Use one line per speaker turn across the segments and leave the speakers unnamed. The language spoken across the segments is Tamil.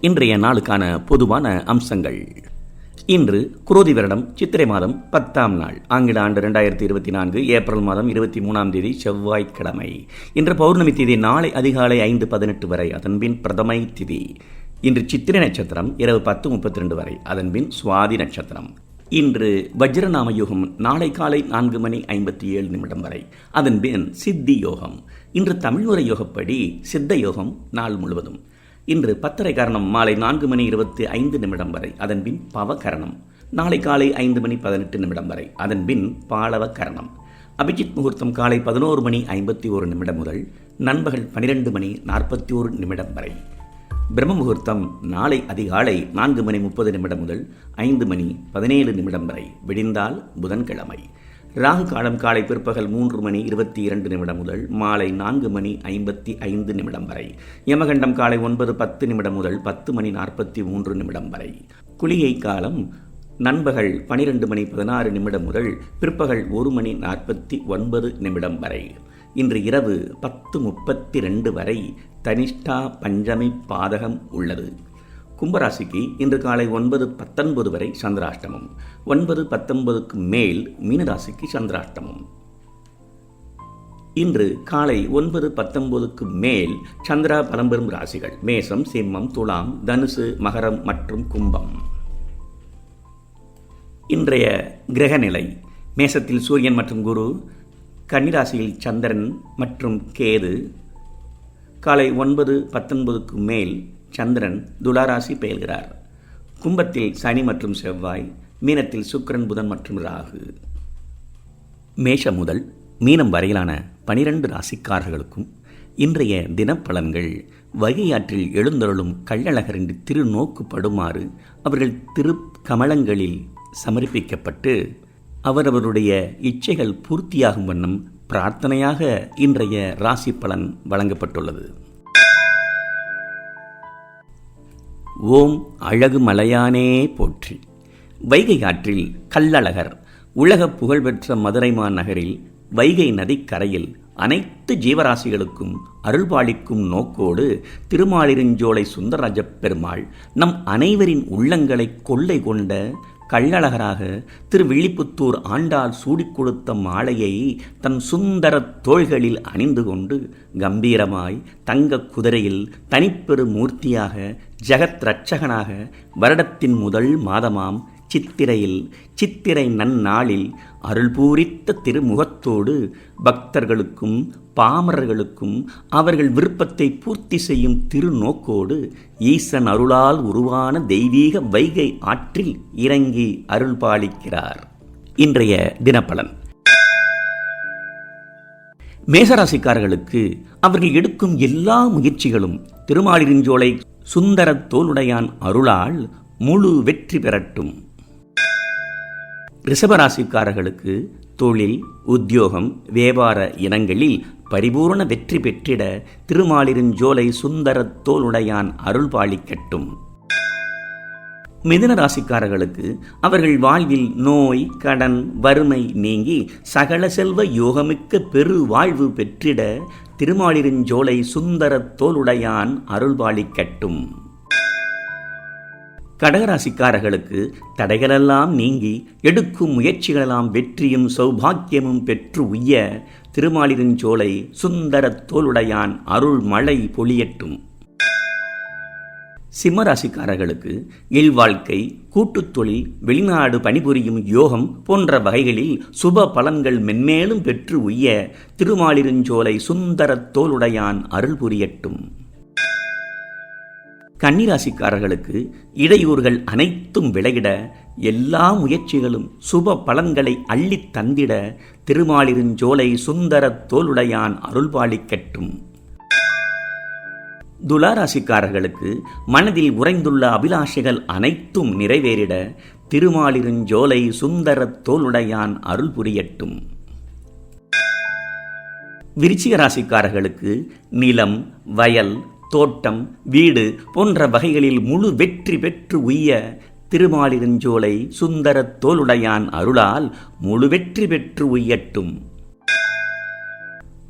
இன்றைய நாளுக்கான பொதுவான அம்சங்கள். இன்று குரோதி வருடம் சித்திரை மாதம் பத்தாம் நாள். ஆங்கில ஆண்டு ரெண்டாயிரத்தி இருபத்தி நான்கு ஏப்ரல் மாதம் இருபத்தி மூணாம் தேதி செவ்வாய்க்கிழமை. இன்று பௌர்ணமி திதி நாளை அதிகாலை ஐந்து பதினெட்டு வரை அதன்பின் பிரதமை திதி. இன்று சித்திரை நட்சத்திரம் இரவு பத்து முப்பத்தி ரெண்டு வரை அதன்பின் சுவாதி நட்சத்திரம். இன்று வஜ்ரநாம யோகம் நாளை காலை நான்கு மணி ஐம்பத்தி ஏழு நிமிடம் வரை அதன்பின் சித்தி யோகம். இன்று தமிழ்முறை யோகப்படி சித்த யோகம் நாள் முழுவதும். இன்று பத்தரை கரணம் மாலை நான்கு மணி இருபத்தி ஐந்து நிமிடம் வரை. அதன்பின் பவகரணம் நாளை காலை ஐந்து மணி பதினெட்டு நிமிடம் வரை. அதன்பின் பாலவ கரணம். அபிஜித் முகூர்த்தம் காலை பதினோரு மணி ஐம்பத்தி ஒரு நிமிடம் முதல் நண்பகல் பனிரெண்டு மணி நாற்பத்தி ஒரு நிமிடம் வரை. பிரம்ம முகூர்த்தம் நாளை அதிகாலை நான்கு மணி முப்பது நிமிடம் முதல் ஐந்து மணி பதினேழு நிமிடம் வரை. விடிந்தால் புதன்கிழமை. ராகு காலம் காலை பிற்பகல் மூன்று மணி இருபத்தி இரண்டு நிமிடம் முதல் மாலை நான்கு மணி ஐம்பத்தி ஐந்து நிமிடம் வரை. யமகண்டம் காலை ஒன்பது பத்து நிமிடம் முதல் பத்து மணி நாற்பத்தி மூன்று நிமிடம் வரை. குளிகை காலம் நண்பகல் பனிரெண்டு மணி பதினாறு நிமிடம் முதல் பிற்பகல் ஒரு மணி நாற்பத்தி ஒன்பது நிமிடம் வரை. இன்று இரவு பத்து முப்பத்தி ரெண்டு வரை தனிஷ்டா பஞ்சமி பாதகம் உள்ளது. கும்பராசிக்கு இன்று காலை ஒன்பது பத்தொன்பது வரை சந்திராஷ்டமம். ஒன்பது பத்தொன்பதுக்கு மேல் மீனராசிக்கு சந்திராஷ்டமம். இன்று காலை ஒன்பது பத்தொன்பதுக்கு மேல் சந்திரா பரம்பெரும் ராசிகள். மேசம் சிம்மம் துலாம் தனுசு மகரம் மற்றும் கும்பம். இன்றைய கிரகநிலை. மேசத்தில் சூரியன் மற்றும் குரு கன்னிராசியில் சந்திரன் மற்றும் கேது. காலை ஒன்பது பத்தொன்பதுக்கு மேல் சந்திரன் துளாராசி பெயல்கிறார். கும்பத்தில் சனி மற்றும் செவ்வாய் மீனத்தில் சுக்கரன் புதன் மற்றும் ராகு. மேஷம் முதல் மீனம் வரையிலான பனிரெண்டு ராசிக்காரர்களுக்கும் இன்றைய தினப்பலன்கள் வைகையாற்றில் எழுந்தருளும் கள்ளழகரின் திருநோக்கு படுமாறு அவர்கள் திரு கமலங்களில் சமர்ப்பிக்கப்பட்டு அவரவருடைய இச்சைகள் பூர்த்தியாகும் வண்ணம் பிரார்த்தனையாக இன்றைய ராசி பலன் வழங்கப்பட்டுள்ளது. ஓம் அழகு மலையானே போற்றி. வைகை ஆற்றில் கள்ளழகர் உலக புகழ்பெற்ற மதுரை நகரில் வைகை நதிக்கரையில் அனைத்து ஜீவராசிகளுக்கும் அருள்பாலிக்கும் நோக்கோடு திருமாலிருஞ்சோலை சுந்தரராஜப் பெருமாள் நம் அனைவரின் உள்ளங்களை கொள்ளை கொண்ட கள்ளழகராக திருவிழிப்புத்தூர் ஆண்டாள் சூடிக் கொடுத்த மாலையை தன் சுந்தர தோள்களில் அணிந்து கொண்டு கம்பீரமாய் தங்க குதிரையில் தனிப்பெரு மூர்த்தியாக ஜெகத் ரட்சகனாக வருடத்தின் முதல் மாதமாம் சித்திரையில் சித்திரை நன்னாளில் அருள் பூரித்த திருமுகத்தோடு பக்தர்களுக்கும் பாமரர்களுக்கும் அவர்கள் விருப்பத்தை பூர்த்தி செய்யும் திருநோக்கோடு ஈசன் அருளால் உருவான தெய்வீக வைகை ஆற்றில் இறங்கி அருள் பாலிக்கிறார். இன்றைய தினப்பலன். மேசராசிக்காரர்களுக்கு அவர்கள் எடுக்கும் எல்லா முயற்சிகளும் திருமாலிருஞ்சோலை சுந்தர தோலுடையான் அருளால் முழு வெற்றி பெறட்டும். ரிஷபராசிக்காரர்களுக்கு தொழில் உத்தியோகம் வியாபார இனங்களில் பரிபூர்ண வெற்றி பெற்றிட திருமாலிருஞ்சோலை சுந்தர தோலுடையான் அருள் பாலிக்கட்டும். மிதுன ராசிக்காரர்களுக்கு அவர்கள் வாழ்வில் நோய் கடன் வறுமை நீங்கி சகல செல்வ யோகமிக்க பெரு வாழ்வு பெற்றிட திருமாலிருஞ்சோலை சுந்தர தோலுடையான் அருள்பாலிக்கட்டும் கடகராசிக்காரர்களுக்கு தடைகளெல்லாம் நீங்கி எடுக்கும் முயற்சிகளெல்லாம் வெற்றியும் சௌபாக்கியமும் பெற்று உய்ய திருமாலிருஞ்சோலை சுந்தரத் தோளுடையான் அருள் மழை பொழியட்டும். சிம்மராசிக்காரர்களுக்கு இல்வாழ்க்கை கூட்டுத் தொழில் வெளிநாடு பணிபுரியும் யோகம் போன்ற வகைகளில் சுப பலன்கள் மென்மேலும் பெற்று உய்ய திருமாலிருஞ்சோலை சுந்தரத் தோளுடையான் அருள் புரியட்டும் கன்னிராசிக்காரர்களுக்கு இடையூறுகள் அனைத்தும் விளையிட எல்லா முயற்சிகளும் சுப பலன்களை அள்ளித் தந்திட திருமாலிருஞ்சோலை சுந்தர தோளுடையான் அருள்பாலிக்கட்டும் துளாராசிக்காரர்களுக்கு மனதில் உறைந்துள்ள அபிலாஷைகள் அனைத்தும் நிறைவேறிட திருமாலிருஞ்சோலை சுந்தர தோளுடையான் அருள் புரியட்டும் விருச்சிக ராசிக்காரர்களுக்கு நிலம் வயல் தோட்டம் வீடு போன்ற வகைகளில் முழு வெற்றி பெற்று உய்ய திருமாலிருஞ்சோலை சுந்தரத் தோளுடையான் அருளால் முழு வெற்றி பெற்று உய்யட்டும்.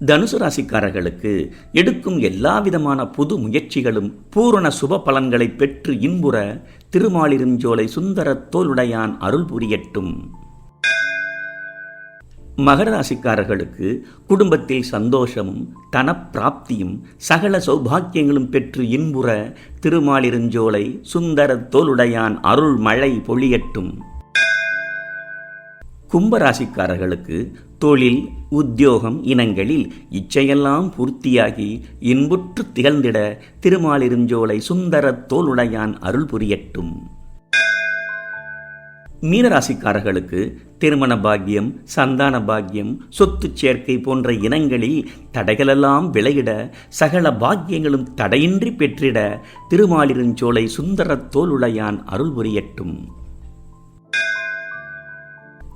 தனுசு ராசிக்காரர்களுக்கு எடுக்கும் எல்லா விதமான புது முயற்சிகளும் பூரண சுப பலன்களை பெற்று இன்புற திருமாலிருஞ்சோலை சுந்தரத் தோளுடையான் அருள் புரியட்டும். மகர ராசிக்காரர்களுக்கு குடும்பத்தில் சந்தோஷமும் தனப்பிராப்தியும் சகல சௌபாக்கியங்களும் பெற்று இன்புற திருமாலிருஞ்சோலை சுந்தர தோளுடையான் அருள் மழை பொழியட்டும். கும்பராசிக்காரர்களுக்கு தொழில் உத்தியோகம் இனங்களில் இச்சையெல்லாம் பூர்த்தியாகி இன்புற்று திகழ்ந்திட திருமாலிருஞ்சோலை சுந்தர தோளுடையான் அருள் புரியட்டும். மீனராசிக்காரர்களுக்கு திருமண பாக்கியம் சந்தான பாக்கியம் சொத்து சேர்க்கை போன்ற இனங்களில் தடைகளெல்லாம் விளையிட சகல பாக்கியங்களும் தடையின்றி பெற்றிட திருமாலிருஞ்சோலை சுந்தர தோளுடையான் அருள் புரியட்டும்.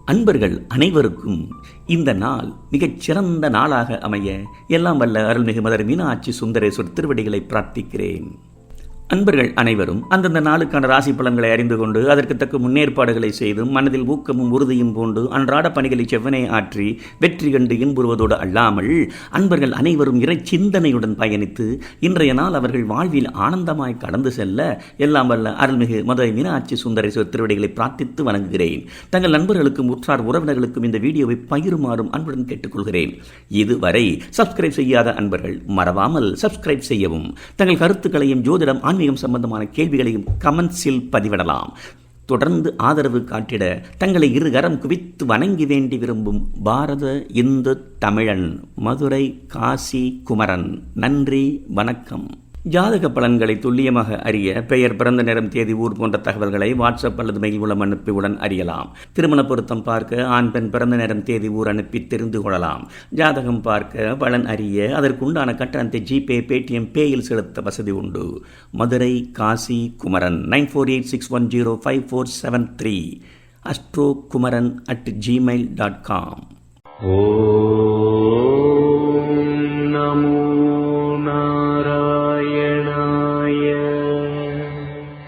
அன்பர்கள் அனைவருக்கும் இந்த நாள் மிகச் சிறந்த நாளாக அமைய எல்லாம் வல்ல அருள்மிகு மதர் மீனாட்சி சுந்தரேஸ்வர் திருவடிகளை பிரார்த்திக்கிறேன். அன்பர்கள் அனைவரும் அந்தந்த நாளுக்கான ராசி பலன்களை அறிந்து கொண்டு அதற்கு தக்க முன்னேற்பாடுகளை செய்து மனதில் ஊக்கமும் உறுதியும் பூண்டு அன்றாட பணிகளை செவ்வனே ஆற்றி வெற்றி கண்டு இன்புறுவதோடு அல்லாமல் அன்பர்கள் அனைவரும் இறை சிந்தனையுடன் பயணித்து இன்றைய நாள் அவர்கள் வாழ்வில் ஆனந்தமாய் கடந்து செல்ல எல்லாம் வல்ல அருள்மிகு மதுரை மீனாட்சி சுந்தரேஸ்வர் திருவடிகளை பிரார்த்தித்து வணங்குகிறேன். தங்கள் நண்பர்களுக்கும் உற்றார் உறவினர்களுக்கும் இந்த வீடியோவை பகிருமாறும் அன்புடன் கேட்டுக்கொள்கிறேன். இதுவரை சப்ஸ்கிரைப் செய்யாத அன்பர்கள் மறவாமல் சப்ஸ்கிரைப் செய்யவும் தங்கள் கருத்துக்களையும் ஜோதிடம் ஆன்மீகம் சம்பந்தமான கேள்விகளையும் கமெண்ட்ஸில் பதிவிடலாம். தொடர்ந்து ஆதரவு காட்டிட தங்களை இருகரம் குவித்து வணங்கி வேண்டி விரும்பும் பாரத இந்து தமிழன் மதுரை காசி குமரன். நன்றி வணக்கம். ஜாதக பலன்களை துல்லியமாக அறிய பெயர் பிறந்த நேரம் தேதி ஊர் போன்ற தகவல்களை வாட்ஸ்அப் அல்லது மெயில் மூலம் அனுப்பியுடன் அறியலாம். திருமண பொருத்தம் பார்க்க ஆண் பெண் பிறந்த நேரம் தேதி ஊர் அனுப்பி தெரிந்து கொள்ளலாம். ஜாதகம் பார்க்க பலன் அறிய அதற்குண்டான கட்டணத்தை ஜிபே பேடிஎம் பேயில் செலுத்த வசதி உண்டு. Madurai Kasi Kumaran nine four eight six one zero five four seven three astro Kumaran at Gmail dot com.
O